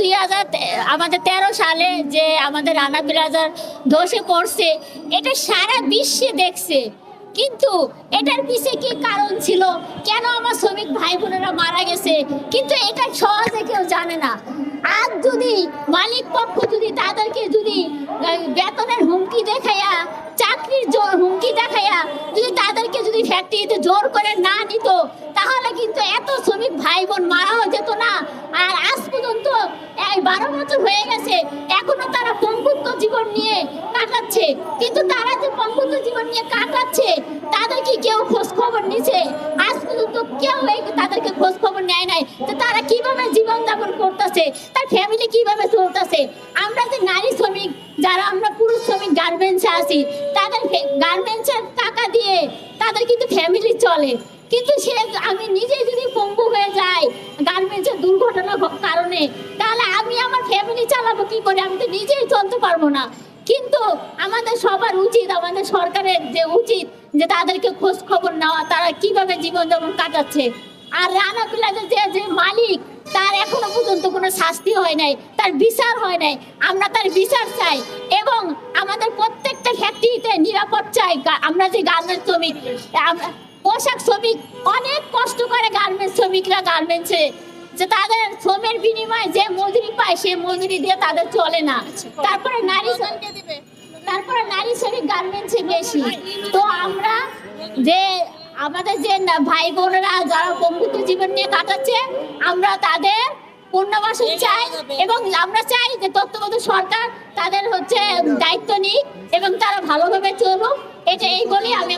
দুই হাজার আমাদের তেরো সালে যে আমাদের রানা প্লাজার ধসে পড়ছে, এটা সারা বিশ্বে দেখছে। কিন্তু এটার পিছে কি কারণ ছিল? কেন আমার শ্রমিক ভাই বোনেরা মারা গেছে? কিন্তু এটা সহজে কেউ জানে না। আর যদি মালিক পক্ষ যদি তাদেরকে যদি বেতনের হুমকি দেখাইয়া, চাকরির হুমকি দেখাইয়া, যদি তাদেরকে যদি ফ্যাক্টরিতে জোর করে না নিত, তাহলে কিন্তু এত শ্রমিক ভাই বোন মারাও যেত না আর আজ পর্যন্ত এই বারো বছর হয়ে গেছে, এখনও তারা পঙ্গুত্ব জীবন নিয়ে কাটাচ্ছে। কিন্তু তারা যে পঙ্গুত্ব জীবন নিয়ে কাটাচ্ছে, তাদের কি কেউ খোঁজ খবর নিছে? আজ পর্যন্ত কেউ তাদেরকে খোঁজ খবর নেয় নাই তো তারা কীভাবে জীবন যাপন করতেছে, তার ফ্যামিলি কীভাবে চলতেছে। আমরা যে নারী শ্রমিক, যারা আমরা পুরুষ শ্রমিক গার্মেন্টসে আছি, তাদের গার্মেন্টসের টাকা দিয়ে তাদের কিন্তু ফ্যামিলি চলে। কিন্তু সে আমি নিজে যদি পঙ্গু হয়ে যাই গার্মেন্টসের দুর্ঘটনার কারণে আমি আমার ফ্যামিলি চালাবো কি করে? আমি তো নিজেই চলতে পারব না। কিন্তু আমাদের সবার উচিত, আমাদের সরকারের যে উচিত যে তাদেরকে খোঁজ খবর নেওয়া, তারা কীভাবে জীবনযাপন কাটাচ্ছে। আর রানা প্লাজার যে যে মালিক, তার এখনও পর্যন্ত কোনো শাস্তি হয় নাই, তার বিচার হয় নাই। আমরা তার বিচার চাই এবং আমাদের প্রত্যেকটা ফ্যাক্টরিতে নিরাপদ চাই। আমরা যে গার্মেন্টস শ্রমিক পোশাক শ্রমিক, অনেক কষ্ট করে গার্মেন্টস শ্রমিকরা গার্মেন্টসে যে তাদের শ্রমের বিনিময়ে যে মজুরি পায় সে মজুরি দিয়ে তাদের চলে না। তারপরে নারী তারপরে নারী শ্রমিক গার্মেন্টসে বেশি। তো আমরা যে আমাদের যে ভাই বোনেরা যারা বন্ধুত্ব জীবন নিয়ে কাটাচ্ছে আমরা তাদের পুনর্বাসন চাই এবং আমরা চাই যে তত্ত্বাবধায়ক সরকার তাদের হচ্ছে দায়িত্ব নিক এবং তারা ভালোভাবে চলুক। এটা এই বলে আমি